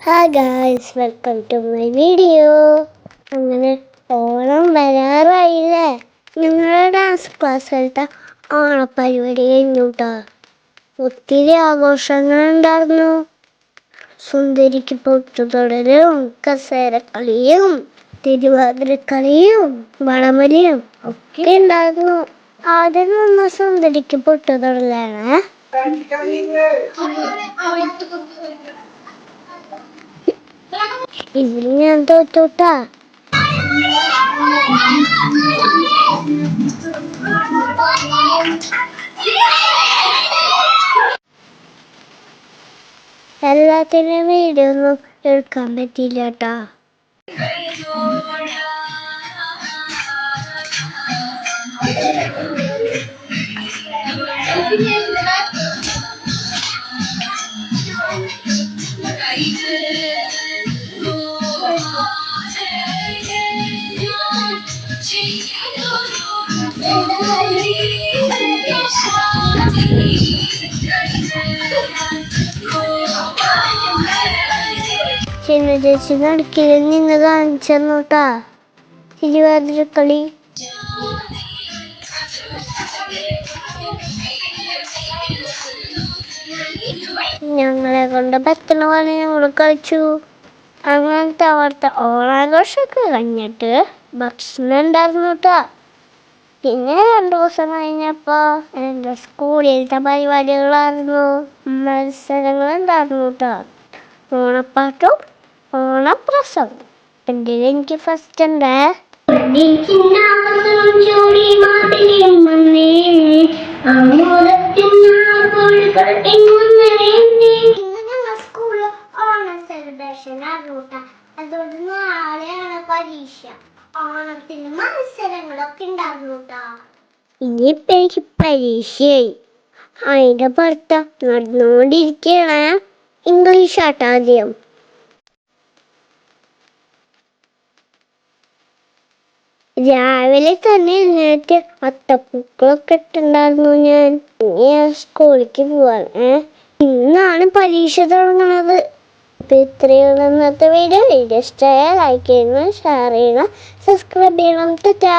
Hi guys welcome to my video അങ്ങനെ ഓണം വരാറായില്ലേ? നിങ്ങളുടെ dance ക്ലാസ്സിലത്തെ ഓണപ്പരിപാടി കഴിഞ്ഞു കേട്ടോ ഒത്തിരി ആഘോഷങ്ങൾ ഉണ്ടായിരുന്നു സുന്ദരിക്ക് പൊട്ടുതൊടലും കസേരക്കളിയും തിരുവാതിരക്കളിയും വടംവലിയും ഒക്കെ ഉണ്ടായിരുന്നു ആദ്യം നിന്ന് സുന്ദരിക്ക് പൊട്ടുതൊടലാണ് ഞാൻ തോറ്റോട്ടാ എല്ലാത്തിനും വീഡിയോ ഒന്നും എടുക്കാൻ പറ്റിയില്ല കേട്ടാ ചിന്ന കാണിച്ചെന്നോട്ടാ തിരുവാതിരക്കളി ഞങ്ങളെ കൊണ്ട് പറ്റണ പോലെ ഞങ്ങൾ കളിച്ചു. അങ്ങനത്തെ അവിടുത്തെ ഓണാഘോഷമൊക്കെ കഴിഞ്ഞിട്ട് ഭക്ഷണം ഉണ്ടായിരുന്നു കേട്ടോ പിന്നെ രണ്ടു ദിവസം കഴിഞ്ഞപ്പോൾ എന്റെ സ്കൂളിലത്തെ പരിപാടികളായിരുന്നു. മത്സരങ്ങൾ ഉണ്ടായിരുന്നു കേട്ടോ ഓണപ്പാട്ടും ഓണപ്രസവും എന്റെ എനിക്ക് ഫസ്റ്റ് ഉണ്ട് നാളെയാണ് പരീക്ഷ. ഓണത്തിന് മത്സരങ്ങളൊക്കെ ഉണ്ടായിരുന്നു കേട്ടോ എനിക്ക് പരീക്ഷയായി. അതിന്റെ പുറത്ത് നടന്നുകൊണ്ടിരിക്കുകയാണ് ഇംഗ്ലീഷ് ആട്ടാദ്യം. രാവിലെ തന്നെ നേരത്തെ അത്തപ്പൂക്കളൊക്കെ ഇട്ടുണ്ടായിരുന്നു ഞാൻ. ഇനി സ്കൂളിലേക്ക് പോവാൻ ഇന്നാണ് പരീക്ഷ തുടങ്ങണത്. അപ്പൊ ഇത്രയുള്ള ഇന്നത്തെ വീഡിയോ. വീഡിയോ ഇഷ്ടമായ ലൈക്ക് ചെയ്യണം ഷെയർ ചെയ്യണം സബ്സ്ക്രൈബ് ചെയ്യണം. ടാ